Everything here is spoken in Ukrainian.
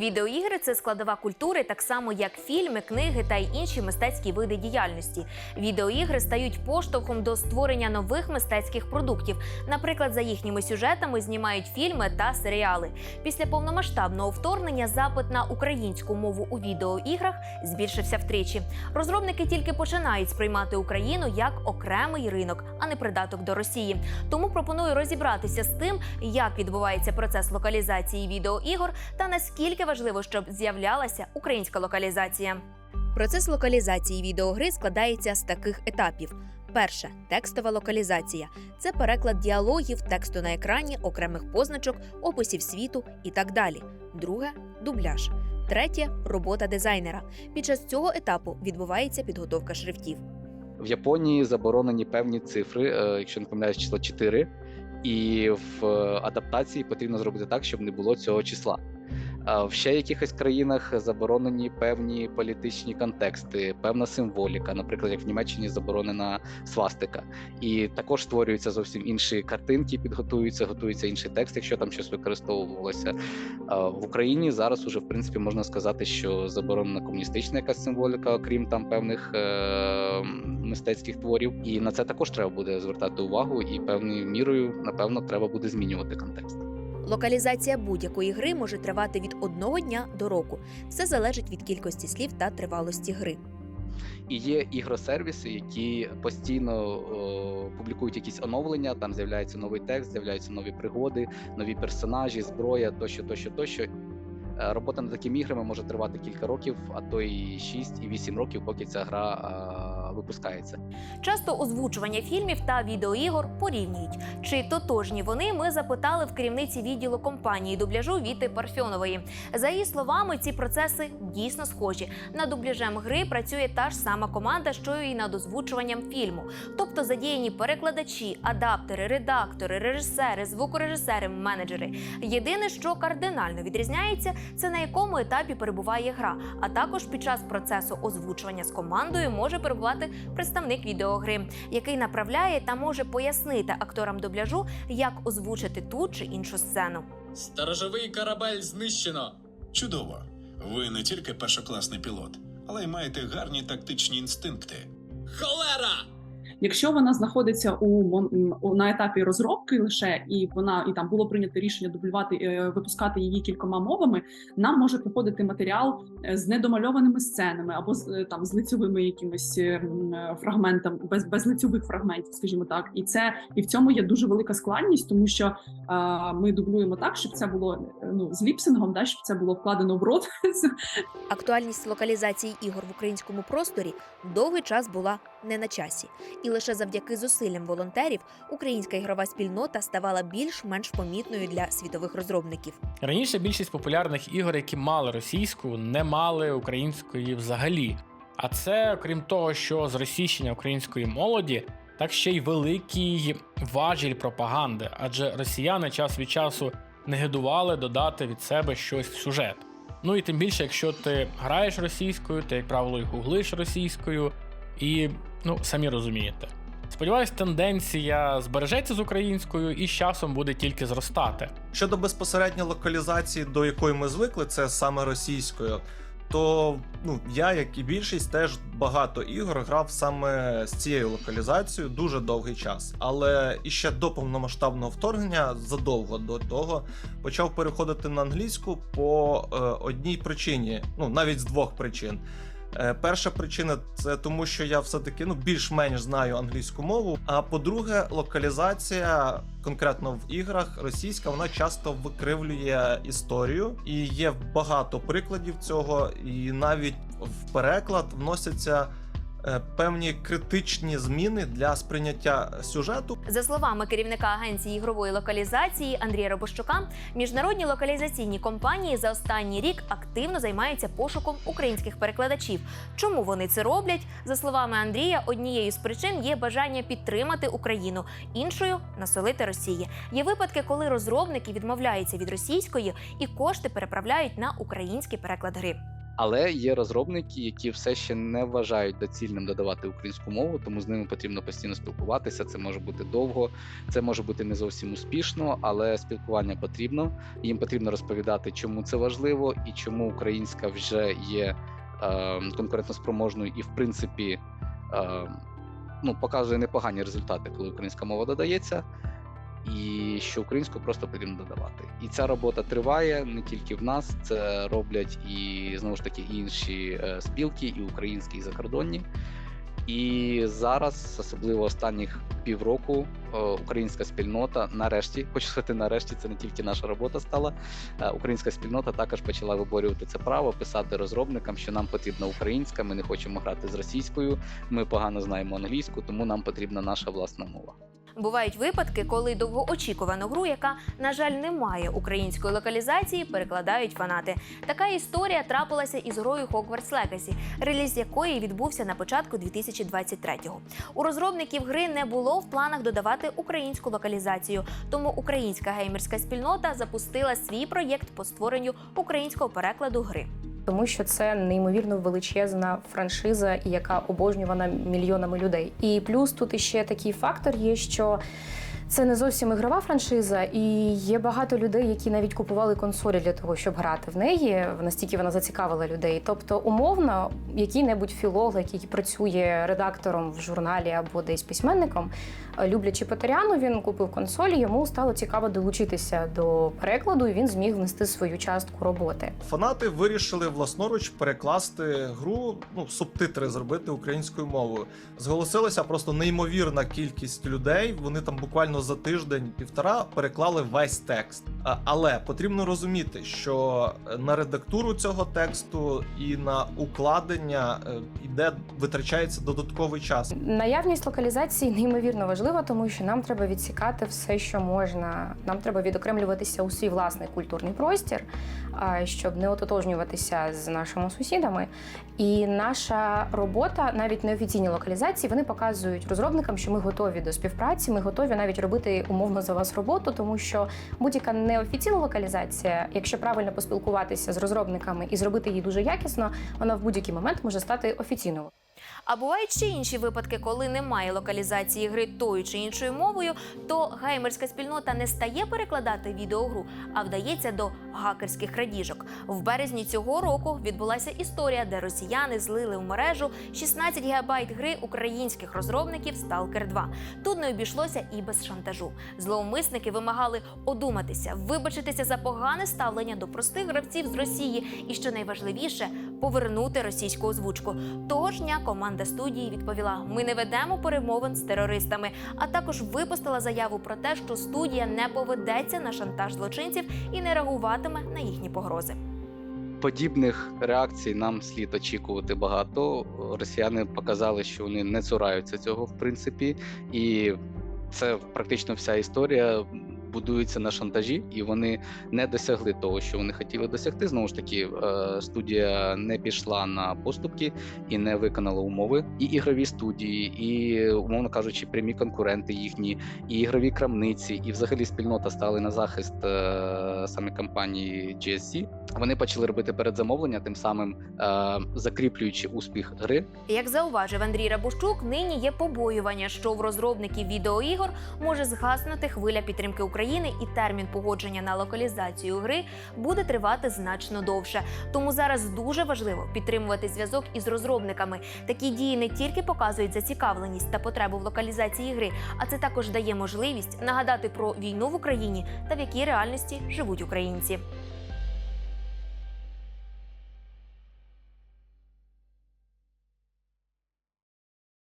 Відеоігри це складова культури, так само як фільми, книги та й інші мистецькі види діяльності. Відеоігри стають поштовхом до створення нових мистецьких продуктів. Наприклад, за їхніми сюжетами знімають фільми та серіали. Після повномасштабного вторгнення запит на українську мову у відеоіграх збільшився втричі. Розробники тільки починають сприймати Україну як окремий ринок, а не придаток до Росії. Тому пропоную розібратися з тим, як відбувається процес локалізації відеоігор та наскільки важливо, щоб з'являлася українська локалізація. Процес локалізації відеогри складається з таких етапів. Перше текстова локалізація це переклад діалогів, тексту на екрані, окремих позначок, описів світу і так далі. Друге дубляж. Третє робота дизайнера. Під час цього етапу відбувається підготовка шрифтів. В Японії заборонені певні цифри, е, якщо не помиляюсь, число 4, і в е, адаптації потрібно зробити так, щоб не було цього числа. В ще якихось країнах заборонені певні політичні контексти, певна символіка, наприклад, як в Німеччині заборонена свастика. І також створюються зовсім інші картинки, підготуються, готується інший текст, якщо там щось використовувалося. В Україні зараз уже в принципі можна сказати, що заборонена комуністична якась символіка, окрім там певних е- мистецьких творів. І на це також треба буде звертати увагу, і певною мірою, напевно, треба буде змінювати контекст. Локалізація будь-якої гри може тривати від одного дня до року. Все залежить від кількості слів та тривалості гри. І є ігросервіси, які постійно о, публікують якісь оновлення. Там з'являється новий текст, з'являються нові пригоди, нові персонажі, зброя тощо, тощо, тощо. Е, Робота над такими іграми може тривати кілька років, а то і 6 і 8 років, поки ця гра випускається. Часто озвучування фільмів та відеоігор порівнюють. Чи тотожні вони ми запитали в керівниці відділу компанії дубляжу Віти Парфьонової. За її словами, ці процеси дійсно схожі. Над дубляжем гри працює та ж сама команда, що і над озвучуванням фільму. Тобто задіяні перекладачі, адаптери, редактори, режисери, звукорежисери, менеджери. Єдине, що кардинально відрізняється, це на якому етапі перебуває гра. А також під час процесу озвучування з командою може перебувати представник відеогри, який направляє та може пояснити акторам дубляжу, як озвучити ту чи іншу сцену. Сторожовий корабель знищено. Чудово. Ви не тільки першокласний пілот, але й маєте гарні тактичні інстинкти. Холера! Якщо вона знаходиться у на етапі розробки лише і вона і там було прийнято рішення дублювати е, випускати її кількома мовами, нам може приходити матеріал е, з недомальованими сценами або з е, там з лицьовими якимись фрагментами, без, без лицьових фрагментів, скажімо так, і це і в цьому є дуже велика складність, тому що е, ми дублюємо так, щоб це було ну з ліпсингом, да, щоб це було вкладено в рот. Актуальність локалізації ігор в українському просторі довгий час була не на часі, і лише завдяки зусиллям волонтерів українська ігрова спільнота ставала більш-менш помітною для світових розробників. Раніше більшість популярних ігор, які мали російську, не мали української взагалі. А це, окрім того, що зросійщення української молоді, так ще й великий важіль пропаганди, адже росіяни час від часу не гидували додати від себе щось в сюжет. Ну і тим більше, якщо ти граєш російською, ти, як правило, і гуглиш російською, і ну самі розумієте. Сподіваюсь, тенденція збережеться з українською і з часом буде тільки зростати. Щодо безпосередньо локалізації, до якої ми звикли, це саме російською. То ну я, як і більшість, теж багато ігор грав саме з цією локалізацією дуже довгий час. Але іще до повномасштабного вторгнення, задовго до того, почав переходити на англійську по е, одній причині, ну навіть з двох причин. Е, Перша причина це тому, що я все-таки ну більш-менш знаю англійську мову. А по-друге, локалізація конкретно в іграх російська вона часто викривлює історію, і є багато прикладів цього, і навіть в переклад вносяться певні критичні зміни для сприйняття сюжету. За словами керівника агенції ігрової локалізації Андрія Робощука, міжнародні локалізаційні компанії за останній рік активно займаються пошуком українських перекладачів. Чому вони це роблять? За словами Андрія, однією з причин є бажання підтримати Україну, іншою насолити Росії. Є випадки, коли розробники відмовляються від російської і кошти переправляють на український переклад гри. Але є розробники, які все ще не вважають доцільним додавати українську мову, тому з ними потрібно постійно спілкуватися. Це може бути довго, це може бути не зовсім успішно, але спілкування потрібно. Їм потрібно розповідати, чому це важливо і чому українська вже є е, конкурентоспроможною і, в принципі, е, ну, показує непогані результати, коли українська мова додається. І що українську просто потрібно додавати. І ця робота триває не тільки в нас, це роблять і знову ж таки інші е, спілки, і українські, і закордонні. І зараз, особливо останніх півроку, е, українська спільнота нарешті, хочу сказати, нарешті це не тільки наша робота стала. е, Українська спільнота також почала виборювати це право, писати розробникам, що нам потрібна українська. Ми не хочемо грати з російською. Ми погано знаємо англійську, тому нам потрібна наша власна мова. Бувають випадки, коли довгоочікувану гру, яка, на жаль, не має української локалізації, перекладають фанати. Така історія трапилася із грою Hogwarts Legacy, реліз якої відбувся на початку 2023-го. У розробників гри не було в планах додавати українську локалізацію, тому українська геймерська спільнота запустила свій проєкт по створенню українського перекладу гри. Тому що це неймовірно величезна франшиза, яка обожнювана мільйонами людей. І плюс тут іще такий фактор є, що. Це не зовсім ігрова франшиза, і є багато людей, які навіть купували консолі для того, щоб грати в неї. Настільки вона зацікавила людей. Тобто, умовно, який-небудь філолог, який працює редактором в журналі або десь письменником, люблячи Петеряну, він купив консолі. Йому стало цікаво долучитися до перекладу, і він зміг внести свою частку роботи. Фанати вирішили власноруч перекласти гру, ну субтитри зробити українською мовою. Зголосилася просто неймовірна кількість людей. Вони там буквально за тиждень-півтора переклали весь текст. Але потрібно розуміти, що на редактуру цього тексту і на укладення е, іде витрачається додатковий час. Наявність локалізації неймовірно важлива, тому що нам треба відсікати все, що можна. Нам треба відокремлюватися у свій власний культурний простір, щоб не ототожнюватися з нашими сусідами. І наша робота, навіть неофіційні локалізації, вони показують розробникам, що ми готові до співпраці. Ми готові навіть робити умовно за вас роботу, тому що будь-яка неофіційна локалізація, якщо правильно поспілкуватися з розробниками і зробити її дуже якісно, вона в будь-який момент може стати офіційною. А бувають ще інші випадки, коли немає локалізації гри тою чи іншою мовою, то геймерська спільнота не стає перекладати відеогру, а вдається до гакерських крадіжок. В березні цього року відбулася історія, де росіяни злили в мережу 16 гігабайт гри українських розробників Stalker 2. Тут не обійшлося і без шантажу. Зловмисники вимагали одуматися, вибачитися за погане ставлення до простих гравців з Росії, і що найважливіше повернути російську озвучку. Того ж дня команда студії відповіла: ми не ведемо перемовин з терористами, а також випустила заяву про те, що студія не поведеться на шантаж злочинців і не реагуватиме на їхні погрози. Подібних реакцій нам слід очікувати багато. Росіяни показали, що вони не цураються цього, в принципі, і це практично вся історія будується на шантажі, і вони не досягли того, що вони хотіли досягти. Знову ж таки, е, студія не пішла на поступки і не виконала умови. І ігрові студії, і умовно кажучи, прямі конкуренти їхні, і ігрові крамниці, і взагалі спільнота стали на захист е, саме компанії GSC. Вони почали робити передзамовлення, тим самим е, закріплюючи успіх гри. Як зауважив Андрій Рабущук, нині є побоювання, що в розробників відеоігор може згаснути хвиля підтримки України, і термін погодження на локалізацію гри буде тривати значно довше. Тому зараз дуже важливо підтримувати зв'язок із розробниками. Такі дії не тільки показують зацікавленість та потребу в локалізації гри, а це також дає можливість нагадати про війну в Україні та в якій реальності живуть українці.